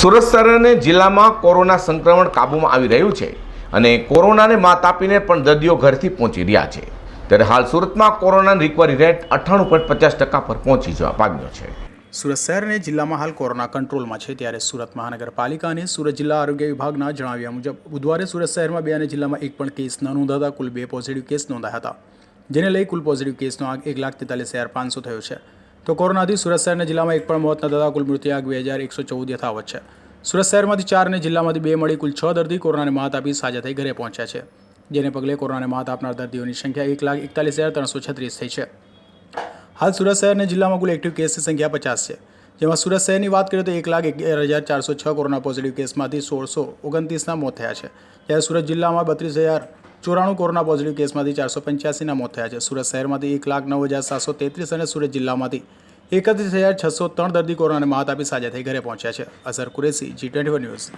સુરત શહેર અને જિલ્લામાં કોરોના સંક્રમણ કાબૂમાં આવી રહ્યું છે અને કોરોનાને માત આપીને પણ દર્દીઓ ઘરથી પહોંચી રહ્યા છે. ત્યારે હાલ સુરતમાં કોરોનાની રિકવરી રેટ અઠ્ઠાણું પોઈન્ટ પચાસ ટકા પર પહોંચી જવા પામ્યો છે. સુરત શહેર અને જિલ્લામાં હાલ કોરોના કંટ્રોલમાં છે ત્યારે સુરત મહાનગરપાલિકા અને સુરત જિલ્લા આરોગ્ય વિભાગના જણાવ્યા મુજબ, બુધવારે સુરત શહેરમાં બે અને જિલ્લામાં એક પણ કેસ ન નોંધાતા, કુલ બે પોઝિટિવ કેસ નોંધાયા હતા. જેને લઈ કુલ પોઝિટિવ કેસનો આંક એક લાખ તેતાલીસ હજાર પાંચસો થયો છે. તો કોરોનાથી સુરત શહેરના જિલ્લામાં એક પણ મોત ન થતા કુલ મૃત્યુઆંક બે હજાર એકસો ચૌદ યથાવત છે. સુરત શહેરમાંથી ચાર અને જિલ્લામાંથી બે મળી કુલ છ દર્દી કોરોનાને માત આપી સાજા થઈ ઘરે પહોંચ્યા છે. જેને પગલે કોરોનાને માત આપનાર દર્દીઓની સંખ્યા એક લાખ એકતાલીસ હજાર ત્રણસો છત્રીસ થઈ છે. હાલ સુરત શહેર જિલ્લામાં કુલ એક્ટિવ કેસની સંખ્યા પચાસ છે. જેમાં સુરત શહેરની વાત કરીએ તો એક લાખ અગિયાર હજાર ચારસો છ કોરોના પોઝિટિવ કેસમાંથી સોળસો ઓગણત્રીસના મોત થયા છે. જ્યારે સુરત જિલ્લામાં બત્રીસ હજાર ચોરાણું કોરોના પોઝિટિવ કેસમાંથી ચારસો પંચ્યાસીના મોત થયા છે. સુરત શહેરમાંથી એક લાખ નવ હજાર સાતસો તેત્રીસ અને સુરત જિલ્લામાંથી એકત્રીસ હજાર છસો ત્રણ દર્દી કોરોનાને માત આપી સાજા થઈ ઘરે પહોંચ્યા છે. Azhar Qureshi, G twenty news.